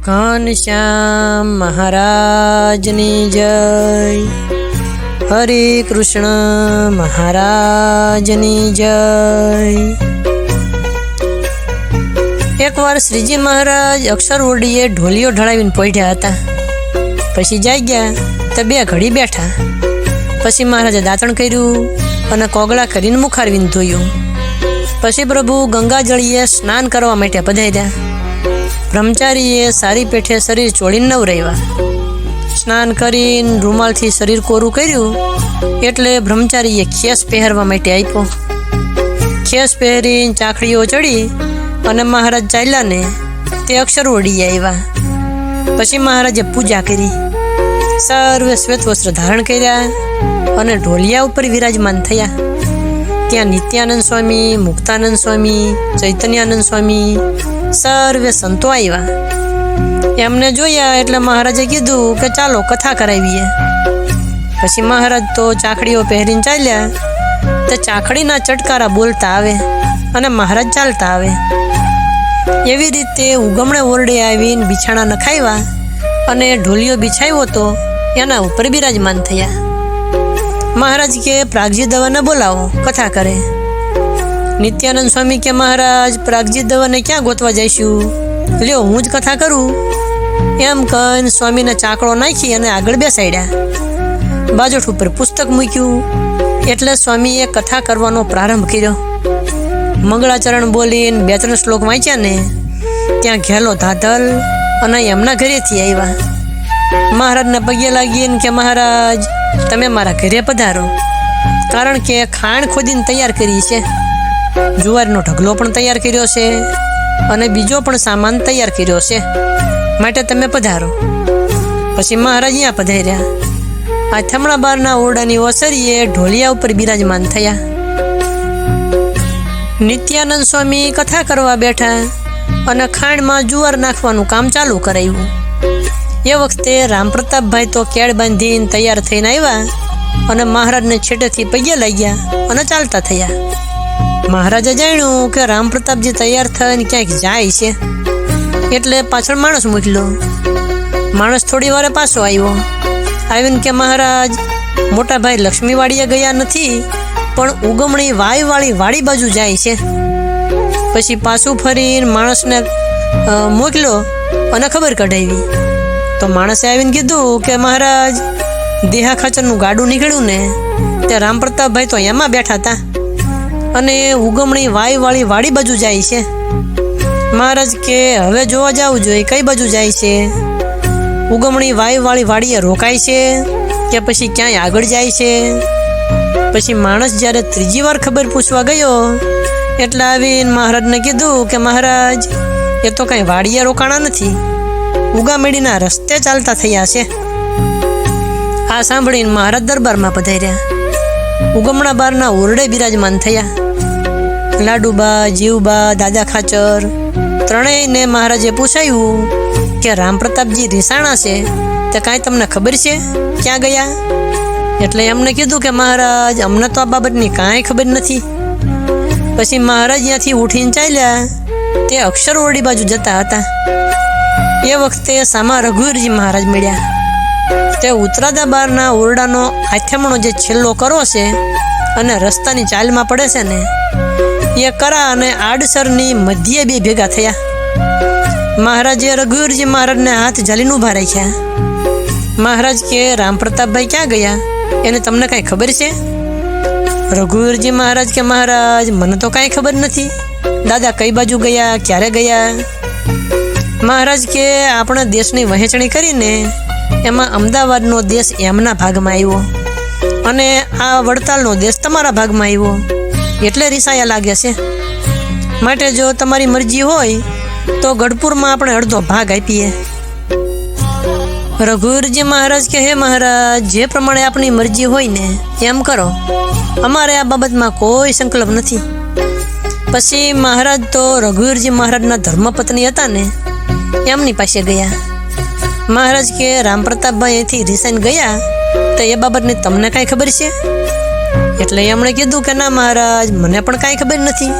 ઘનશ્યામ મહારાજની જય. હરે કૃષ્ણ મહારાજની જય. એકવાર શ્રીજી મહારાજ અક્ષર અક્ષરવડીએ ઢોલિયો ઢળાવીને પોઢ્યા હતા. પછી જાય ગયા તો બે ઘડી બેઠા. પછી મહારાજે દાંતણ કર્યું અને કોગળા કરીને મુખારવીને ધોયું. પછી પ્રભુ ગંગાજળીએ સ્નાન કરવા માટે પધાર્યા. બ્રહ્મચારીએ સારી પેઠે શરીર ચોળીને નવ રહ્યા સ્નાન કરીને રૂમાલથી શરીર કોરું કર્યું એટલે બ્રહ્મચારીએ ખેસ પહેરવા માટે આપ્યો. ખેસ પહેરીને ચાખડીઓ ચડી અને મહારાજ ચાલ્યાને તે અક્ષર ઓડી આવ્યા. પછી મહારાજે પૂજા કરી. સર્વે શ્વેત વસ્ત્ર ધારણ કર્યા અને ઢોલિયા ઉપર વિરાજમાન થયા. ત્યાં નિત્યાનંદ સ્વામી, મુક્તાનંદ સ્વામી, ચૈતન્યાનંદ સ્વામી સર્વે સંતો આવ્યા એમને જોયા એટલે મહારાજે કીધું કે ચાલો કથા કરાવીએ. પછી મહારાજ તો ચાકડીઓ પહેરીને ચાલ્યા. તો ચાકડીના ચટકારા બોલતા આવે અને મહારાજ ચાલતા આવે. એવી રીતે ઉગમણે ઓરડે આવીને બિછાણા નખાવ્યા અને ઢોલિયો બિછાવ્યો તો એના ઉપર બિરાજમાન થયા. મહારાજ કે પ્રાગજી દવાને બોલાવો, કથા કરે. નિત્યાનંદ સ્વામી કે, મહારાજ, પ્રાગજીત દવાને ક્યાં ગોતવા જઈશું? લ્યો, હું જ કથા કરું. એમ કહીને સ્વામીને ચાકડો નાખી અને આગળ બેસાડ્યા. બાજોઠ ઉપર પુસ્તક મૂક્યું. એટલે સ્વામીએ કથા કરવાનો પ્રારંભ કર્યો. મંગળાચરણ બોલીને બે ત્રણ શ્લોક વાંચ્યા ને, ત્યાં ઘેલો ધાધલ અને એમના ઘરેથી આવ્યા. મહારાજને પગે લાગીને કે, મહારાજ, તમે મારા ઘરે પધારો. કારણ કે ખાણ ખોદીને તૈયાર કરી છે. જુવારનો ઢગલો પણ તૈયાર કર્યો છે અને બીજો પણ સામાન તૈયાર કર્યો છે. માટે તમે પધારો. પછી મહારાજ અહીંયા પધાર્યા. આ થમણા બારના ઓરડાની ઓસરીએ ઢોલિયા ઉપર બિરાજમાન થયા. નિત્યાનંદ સ્વામી કથા કરવા બેઠા અને ખાંડમાં જુવાર નાખવાનું કામ ચાલુ કરાવ્યું એ વખતે રામપ્રતાપભાઈ તો કેળ બાંધીને તૈયાર થઈને આવ્યા અને મહારાજને છેટેથી પગે લાગ્યા અને ચાલતા થયા. મહારાજે જાણ્યું કે રામપ્રતાપજી તૈયાર થઈને ક્યાંક જાય છે. એટલે પાછળ માણસ મોકલ્યો. માણસ થોડી વારે પાછો આવ્યો. આવીને કે મહારાજ, મોટા ભાઈ લક્ષ્મીવાડીએ ગયા નથી, પણ ઉગમણી વાયવાળી વાડી બાજુ જાય છે. પછી પાછું ફરીને માણસને મોકલ્યો અને ખબર કઢાવી. તો માણસે આવીને કીધું કે મહારાજ દેહા ખાચરનું ગાડું નીકળ્યું ને તે રામપ્રતાપભાઈ તો એમાં બેઠા હતા. અને ઉગમણી વાયવાળી વાડી બાજુ જાય છે. મહારાજ કે, હવે જોવા જવું જોઈએ, કઈ બાજુ જાય છે? ઉગમણી વાયવાળી વાડીએ રોકાય છે, કે પછી ક્યાંય આગળ જાય છે? પછી માણસ જ્યારે ત્રીજી વાર ખબર પૂછવા ગયો, એટલે આવીને મહારાજને કીધું કે, મહારાજ, એ તો કાંઈ વાડીએ રોકાણા નથી. ઉગામેડીના રસ્તે ચાલતા થયા છે. આ સાંભળીને મહારાજ દરબારમાં પધાર્યા. ઉગમણા બારના ઓરડે બિરાજમાન થયા. લાડુબા, જીવબા, દાદા ખાચર, ત્રણેયને મહારાજે પૂછાયું કે રામપ્રતાપજી રીસાણા છે તે કાંઈ તમને ખબર છે ક્યાં ગયા? એટલે એમને કીધું કે મહારાજ, અમને તો આ બાબતની કાંઈ ખબર નથી. પછી મહારાજ ત્યાંથી ઉઠીને ચાલ્યા, તે અક્ષરવડી બાજુ જતા હતા. એ વખતે સામા રઘુવીરજી મહારાજ મળ્યા. તે ઉતરાદા બારના ઓરડાનો આથમણો જે છેલ્લો કરો છે અને રસ્તાની ચાલમાં પડે છે ને, એ કરા અને આડસરની મધ્યે બે ભેગા થયા. મહારાજે રઘુવીરજી મહારાજને હાથ ઝાલીને ઊભા રાખ્યા. મહારાજ કે રામપ્રતાપભાઈ ક્યાં ગયા? એને તમને કાંઈ ખબર છે? રઘુવીરજી મહારાજ કે, મહારાજ, મને તો કાંઈ ખબર નથી. દાદા કઈ બાજુ ગયા? ક્યારે ગયા? મહારાજ કે, આપણે દેશની વહેંચણી કરીને એમાં અમદાવાદનો દેશ એમના ભાગમાં આવ્યો. અને આ વડતાલનો દેશ તમારા ભાગમાં આવ્યો. એટલે રિસાયા લાગે છે. માટે જો તમારી મરજી હોય, તો ગઢપુરમાં આપણે અડધો ભાગ આપીએ. રઘુવીરજી મહારાજ કે, હે મહારાજ, જે પ્રમાણે આપની મરજી હોય ને, એમ કરો. અમારે આ બાબતમાં કોઈ સંકલ્પ નથી. પછી મહારાજ તો રઘુવીરજી મહારાજના ધર્મપત્ની હતા ને, એમની પાસે ગયા. મહારાજ કે રામપ્રતાપભાઈ અહીંથી રિસાઈન ગયા તો એ બાબતની તમને કાંઈ ખબર છે? એટલે એમણે કીધું કે ના મહારાજ, મને પણ કાંઈ ખબર નથી.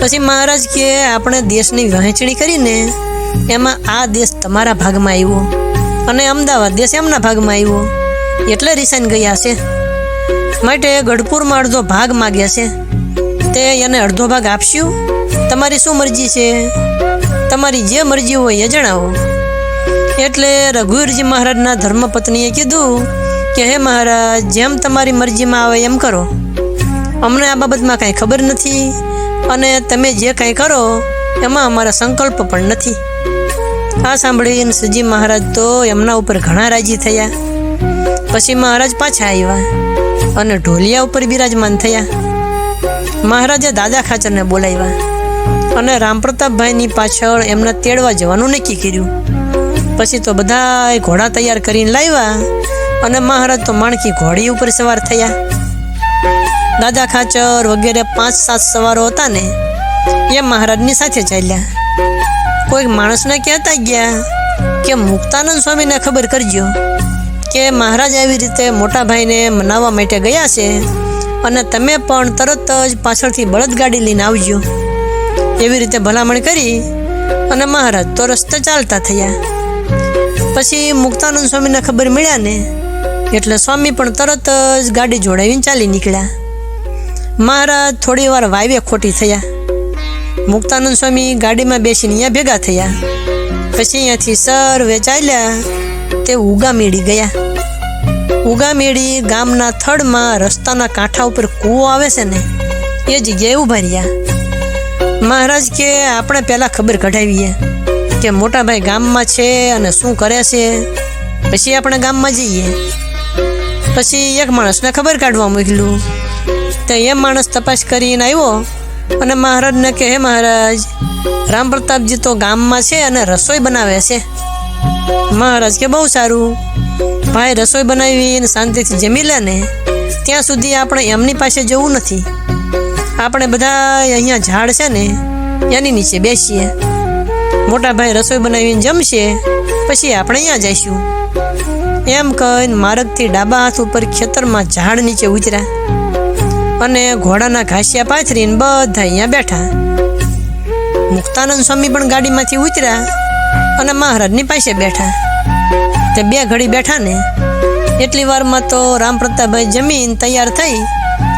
પછી મહારાજ કે આપણે દેશની વહેંચણી કરીને એમાં આ દેશ તમારા ભાગમાં આવ્યો અને અમદાવાદ દેશ એમના ભાગમાં આવ્યો. એટલે રિસાઈન ગયા છે. માટે ગઢપુરમાં અડધો ભાગ માગ્યા છે. તે એને અડધો ભાગ આપશું. તમારી શું મરજી છે? તમારી જે મરજી હોય એ જણાવો. એટલે રઘુવીરજી મહારાજના ધર્મપત્નીએ કીધું કે, હે મહારાજ, જેમ તમારી મરજીમાં આવે એમ કરો. અમને આ બાબતમાં કાંઈ ખબર નથી અને તમે જે કાંઈ કરો, એમાં અમારા સંકલ્પ પણ નથી. આ સાંભળીને સજી મહારાજ તો એમના ઉપર ઘણા રાજી થયા. પછી મહારાજ પાછા આવ્યા અને ઢોલિયા ઉપર બિરાજમાન થયા. મહારાજે દાદા ખાચરને બોલાવ્યા અને રામપ્રતાપભાઈની પાછળ એમને તેડવા જવાનું નક્કી કર્યું. પછી તો બધા ઘોડા તૈયાર કરીને લાવ્યા અને મહારાજ તો માણકી ઘોડી ઉપર સવાર થયા. દાદા ખાચર વગેરે પાંચ, સાત સવારો હતા ને, એ મહારાજની સાથે ચાલ્યા. કોઈક માણસને કહેતા ગયા કે મુક્તાનંદ સ્વામીને ખબર કરજો કે મહારાજ આવી રીતે મોટા ભાઈને મનાવવા માટે ગયા છે અને તમે પણ તરત જ પાછળથી બળદગાડી લઈને આવજો. એવી રીતે ભલામણ કરી અને મહારાજ તો રસ્તે ચાલતા થયા. પછી મુક્તાનંદ સ્વામીને ખબર મળ્યા ને? એટલે સ્વામી પણ તરત જ ગાડી જોડાવીને ચાલી નીકળ્યા. મહારાજ થોડી વાર વાયવે ખોટી થયા. મુક્તાનંદ સ્વામી ગાડીમાં બેસીને અહીંયા ભેગા થયા. પછી અહીંયાથી સર્વે ચાલ્યા તે ઉગા મેળી ગયા. ઉગા મેળી ગામના થડમાં રસ્તાના કાંઠા ઉપર કૂવો આવે છે ને, એ જગ્યાએ ઊભા રહ્યા. મહારાજ કે, આપણે પહેલાં ખબર કઢાવીએ. કે મોટા ભાઈ ગામમાં છે અને શું કરે છે? પછી આપણે ગામમાં જઈએ. પછી એક માણસને ખબર કાઢવા મોકલ્યું તો એ માણસ તપાસ કરીને આવ્યો અને મહારાજને કે, હે મહારાજ, રામ પ્રતાપજી તો ગામમાં છે અને રસોઈ બનાવે છે. મહારાજ કે, બહુ સારું. ભાઈ રસોઈ બનાવીને શાંતિથી જમી લે ને. ત્યાં સુધી આપણે એમની પાસે જવું નથી. આપણે બધા અહીંયા ઝાડ છે ને, એની નીચે બેસીએ. મોટા ભાઈ રસોઈ બનાવીને જમશે, પછી આપણે અહીંયા જઈશું. એમ કહીને માર્ગથી ડાબા હાથ ઉપર ખેતરમાં ઝાડ નીચે ઉતર્યા. અને ઘોડાના ઘાસિયા પાથરીને બધા અહીંયા બેઠા. મુક્તાનંદ સ્વામી પણ ગાડીમાંથી ઉતર્યા અને મહારાજની પાસે બેઠા. તે બે ઘડી બેઠા ને એટલી વારમાં તો રામ પ્રતાપભાઈ જમીન તૈયાર થઈ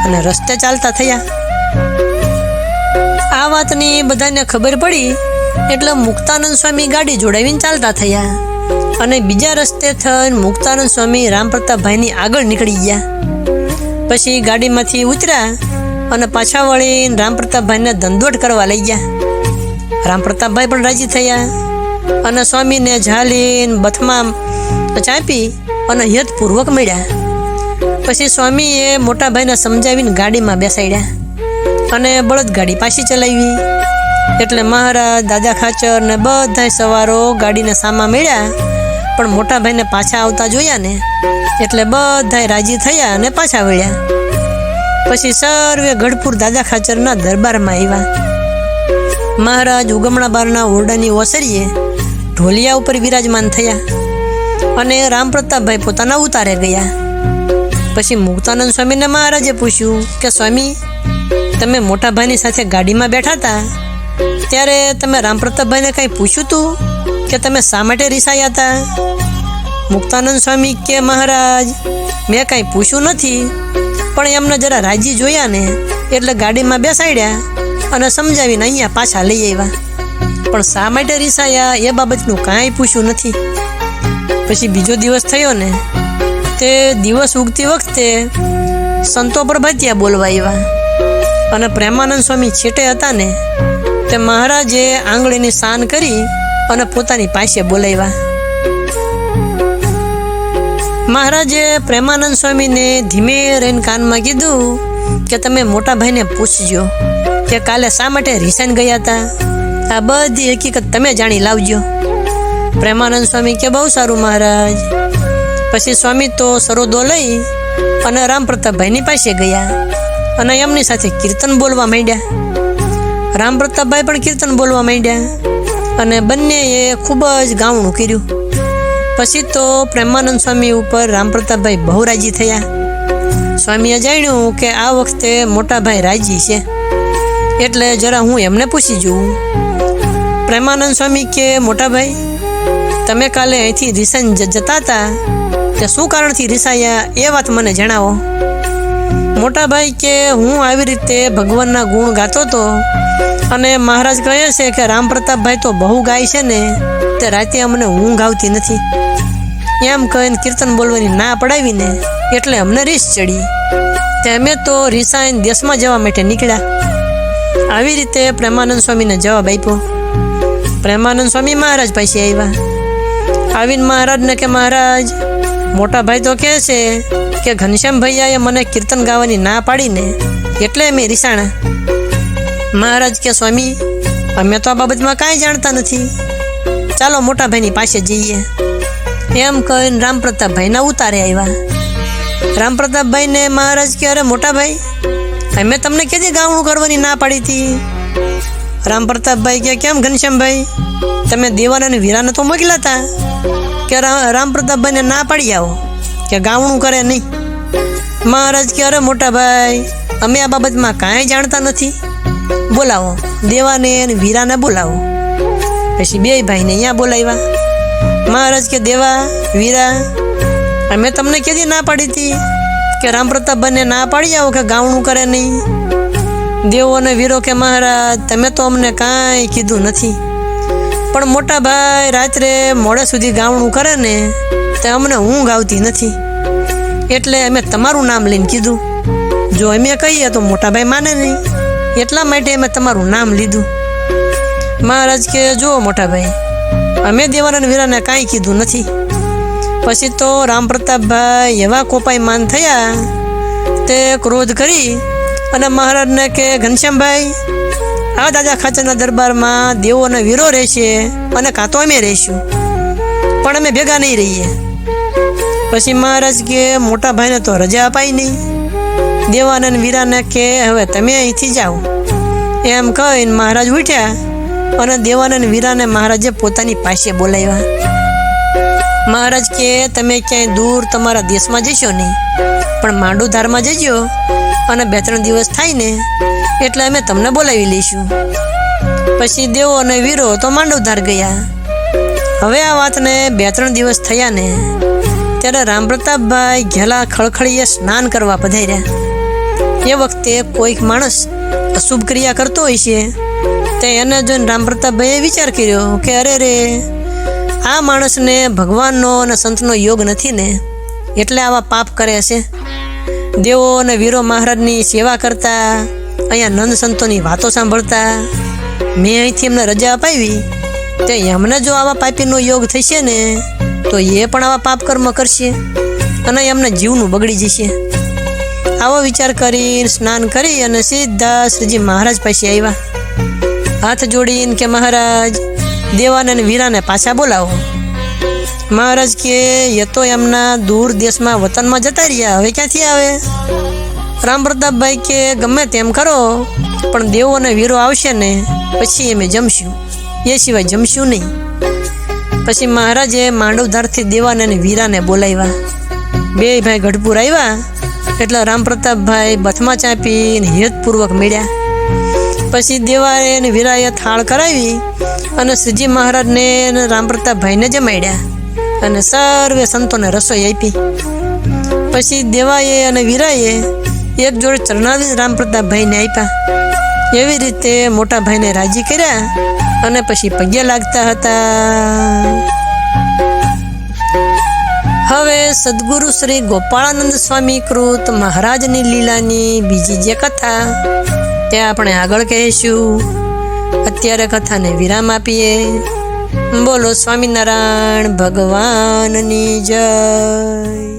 અને રસ્તે ચાલતા થયા. આ વાતની બધાને ખબર પડી એટલે મુક્તાનંદ સ્વામી ગાડી જોડાવીને ચાલતા થયા. અને બીજા રસ્તે થઈને મુક્તાનંદ સ્વામી રામપ્રતાપભાઈની આગળ નીકળી ગયા. પછી ગાડીમાંથી ઉતર્યા અને પાછા વળીને રામપ્રતાપભાઈને ધંધોટ કરવા લઈ ગયા. રામપ્રતાપભાઈ પણ રાજી થયા અને સ્વામીને ઝાલીને બથમાં ચાંપી અને યથપૂર્વક મળ્યા. પછી સ્વામીએ મોટાભાઈને સમજાવીને ગાડીમાં બેસાડ્યા અને બળદગાડી પાછી ચલાવી. એટલે મહારાજ, દાદા ખાચર ને બધા સવારો ગાડીને સામા મળ્યા. પણ મોટા ભાઈને પાછા આવતા જોયા ને, એટલે બધાય રાજી થયા અને પાછા વળ્યા. પછી સર્વે ગઢપુર દાદા ખાચરના દરબારમાં આવ્યા. મહારાજ ઉગમણા બારના ઓરડાની ઓસરીએ ઢોલિયા ઉપર વિરાજમાન થયા અને રામ પ્રતાપભાઈ પોતાના ઉતારે ગયા. પછી મુક્તાનંદ સ્વામીને મહારાજે પૂછ્યું કે, સ્વામી, તમે મોટા ભાઈની સાથે ગાડીમાં બેઠા હતા? ત્યારે તમે રામપ્રતાપભાઈને કંઈ પૂછ્યું તું? કે તમે શા માટે રિસાયા હતા? મુક્તાનંદ સ્વામી કે મહારાજ? મેં કાંઈ પૂછ્યું નથી. પણ એમને જરા રાજી જોયા ને, એટલે ગાડીમાં બેસાડ્યા અને સમજાવીને અહીંયા પાછા લઈ આવ્યા. પણ શા માટે રિસાયા એ બાબતનું કાંઈ પૂછ્યું નથી. પછી બીજો દિવસ થયો ને, તે દિવસ ઉગતી વખતે સંતો પ્રભાતિયા બોલવા આવ્યા. અને પ્રેમાનંદ સ્વામી છેટે હતા ને તે મહારાજે આંગળીની શાન કરી અને પોતાની પાસે બોલાવ્યા. મહારાજે પ્રેમાનંદ સ્વામીને ધીમે રહીને કાનમાં કીધું કે તમે મોટા ભાઈને પૂછજો કે કાલે શા માટે રિસાઈન ગયા હતા? આ બધી હકીકત તમે જાણી લાવજો. પ્રેમાનંદ સ્વામી કે, બહુ સારું મહારાજ. પછી સ્વામી તો સરોદો લઈ અને રામ પ્રતાપભાઈની પાસે ગયા અને એમની સાથે કીર્તન બોલવા માંડ્યા. રામ પ્રતાપભાઈ પણ કીર્તન બોલવા માંડ્યા અને બંનેએ ખૂબ જ ગાવણું કર્યું. પછી તો પ્રેમાનંદ સ્વામી ઉપર રામ પ્રતાપભાઈ બહુ રાજી થયા. સ્વામીએ જાણ્યું કે આ વખતે મોટાભાઈ રાજી છે. એટલે જરા હું એમને પૂછી જોઉં. પ્રેમાનંદ સ્વામી કે મોટાભાઈ તમે કાલે અહીંથી રિસાઈન જ- જતા હતા? તે શું કારણથી રિસાયા? એ વાત મને જણાવો. મોટાભાઈ કે, હું આવી રીતે ભગવાનના ગુણ ગાતો હતો અને મહારાજ કહે છે કે રામ પ્રતાપભાઈ તો બહુ ગાય છે ને, તે રાતે અમને ઊંઘ આવતી નથી. એમ કહીને કીર્તન બોલવાની ના પડાવીને એટલે અમને રીસ ચડી. તે અમે તો રિસાઈન દેશમાં જવા માટે નીકળ્યા. આવી રીતે પ્રેમાનંદ સ્વામીને જવાબ આપ્યો. પ્રેમાનંદ સ્વામી મહારાજ પાસે આવ્યા. આવીને મહારાજને કે, મહારાજ, મોટા ભાઈ તો કહે છે કે ઘનશ્યામ ભૈયાએ મને કીર્તન ગાવાની ના પાડીને એટલે મેં રીસાણા. મહારાજ કે, સ્વામી, અમે તો આ બાબતમાં કાંઈ જાણતા નથી. ચાલો મોટા ભાઈની પાસે જઈએ. એમ કહીને રામ પ્રતાપભાઈના ઉતારે આવ્યા. રામ પ્રતાપભાઈને મહારાજ કે, અરે મોટા ભાઈ અમે તમને કેદી ગાવણું કરવાની ના પાડી હતી? રામ પ્રતાપભાઈ કે, કેમ ઘનશ્યામભાઈ, તમે દેવાના અને વીરાને તો મોકલ્યા હતા કે રામ પ્રતાપભાઈને ના પાડી આવો, કે ગાવણું કરે નહીં. મહારાજ કે, અરે મોટા ભાઈ અમે આ બાબતમાં કાંઈ જાણતા નથી. બોલાવો. દેવાને અને વીરાને બોલાવો. પછી બે ભાઈને અહીંયા બોલાવ્યા. મહારાજ કે, દેવા, વીરા, અમે તમને કેદી ના પાડી હતી? કે રામ બંને ના પાડી આવો કે ગાવણું કરે નહીં? દેવો અને વીરો કે, મહારાજ, તમે તો અમને કાંઈ કીધું નથી. પણ મોટા ભાઈ, રાત્રે મોડે સુધી ગાવણું કરે ને, તે અમને ઊંઘ આવતી નથી. એટલે અમે તમારું નામ લઈને કીધું. જો અમે કહીએ તો મોટા ભાઈ માને નહીં. એટલા માટે મેં તમારું નામ લીધું. મહારાજ કે, જુઓ મોટા ભાઈ, અમે દેવાનંદ વીરાને કાંઈ કીધું નથી. પછી તો રામ પ્રતાપભાઈ એવા કોપાયમાન થયા, તે ક્રોધ કરી અને મહારાજને કે, ઘનશ્યામભાઈ, આ દાદા ખાચરના દરબારમાં દેવો અને વીરો રહેશે અને કાં તો અમે રહીશું. પણ અમે ભેગા નહીં રહીએ. પછી મહારાજ કે, મોટા ભાઈને તો રજા અપાય નહીં. દેવાનંદ વીરાને કે, હવે તમે અહીંથી જાઓ. એમ કહીને મહારાજ ઉઠ્યા અને દેવાનંદ વીરાને મહારાજે પોતાની પાસે બોલાવ્યા. મહારાજ કે, તમે ક્યાંય દૂર તમારા દેશમાં જશો નહીં, પણ માંડુધારમાં જજો અને બે ત્રણ દિવસ થાય ને, એટલે અમે તમને બોલાવી લઈશું. પછી દેવો અને વીરો તો માંડવધાર ગયા. હવે આ વાતને બે ત્રણ દિવસ થયા ને ત્યારે રામ પ્રતાપભાઈ ઘેલા ખળખળીએ સ્નાન કરવા પધાર્યા. એ વખતે કોઈક માણસ અશુભ ક્રિયા કરતો હોય છે, તે એને જોઈને રામ પ્રતાપભાઈએ વિચાર કર્યો કે અરે રે, આ માણસને ભગવાનનો અને સંતનો યોગ નથી ને, એટલે આવા પાપ કરે છે. દેવો અને વીરો મહારાજની સેવા કરતા, અહીંયા નંદ સંતોની વાતો સાંભળતા, મેં અહીંથી એમને રજા અપાવી, તે એમને જો આવા પાપીનો યોગ થશે ને, તો એ પણ આવા પાપ કર્મ કરશે અને એમને જીવનું બગડી જશે. આવો વિચાર કરી સ્નાન કરી અને સીધા શ્રીજી મહારાજ પાસે આવ્યા. હાથ જોડીને કે મહારાજ, દેવાને અને વીરાને પાછા બોલાવો. મહારાજ કે એ તો એમના દૂર દેશમાં વતનમાં જતા રહ્યા, હવે ક્યાંથી આવે? રામ પ્રતાપભાઈ કે, ગમે તેમ કરો, પણ દેવો અને વીરો આવશે ને, પછી અમે જમશું. એ સિવાય જમશું નહીં. પછી મહારાજે માંડવધારથી દેવાને અને વીરાને બોલાવ્યા. બે ભાઈ ગઢપુર આવ્યા. એટલે રામ પ્રતાપભાઈ બથમાં ચાંપીને હેતપૂર્વક મેળ્યા. પછી દેવાએ અને વીરાએ થાળ કરાવી અને શ્રીજી મહારાજને અને રામ પ્રતાપભાઈને જમાડ્યા અને સર્વે સંતોને રસોઈ આપી. પછી દેવાએ અને વીરાએ એક જોડે ચરણાવી રામ પ્રતાપભાઈને આપ્યા. એવી રીતે મોટા ભાઈને રાજી કર્યા અને પછી પગે લાગતા હતા. હવે સદગુરુ શ્રી ગોપાળાનંદ સ્વામી કૃત મહારાજની લીલાની બીજી જે કથા, તે આપણે આગળ કહીશું. અત્યારે કથાને વિરામ આપીએ. બોલો સ્વામિનારાયણ ભગવાનની જય.